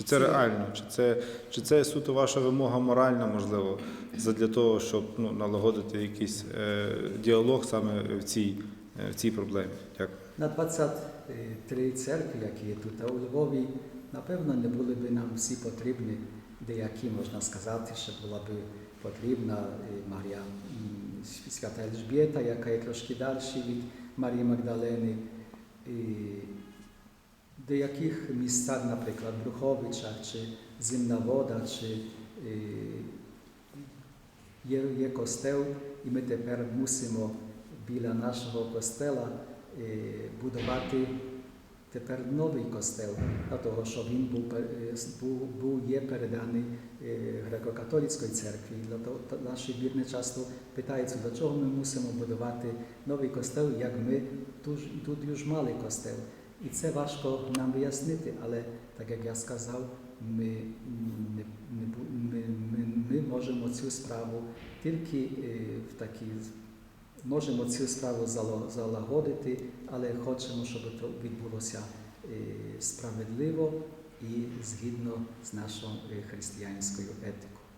Чи це реально? Чи це, чи це суто ваша вимога моральна, можливо, для того, щоб ну, налагодити якийсь е, діалог саме в цій, е, в цій проблемі? Дякую. На 23 церкви, які є тут у Львові, напевно, не були б нам всі потрібні, деякі можна сказати, що була б потрібна Марія Свята Ельжбєта, яка є трошки далі від Марії Магдалени. Деяких містах, наприклад, Бруховичах чи Зимна Вода, чи є, є костел, і ми тепер мусимо біля нашого костела будувати тепер новий костел, для того, що він був, був, був є переданий греко-католицької церкві. Наші вірні часто питаються, для чого ми мусимо будувати новий костел, як ми тут, тут już мали костел. І це важко нам вияснити, але так як я сказав, ми, не, ми, ми, ми можемо цю справу тільки е, в такій можемо цю справу залагодити, але хочемо, щоб це відбулося е, справедливо і згідно з нашою е, християнською етикою.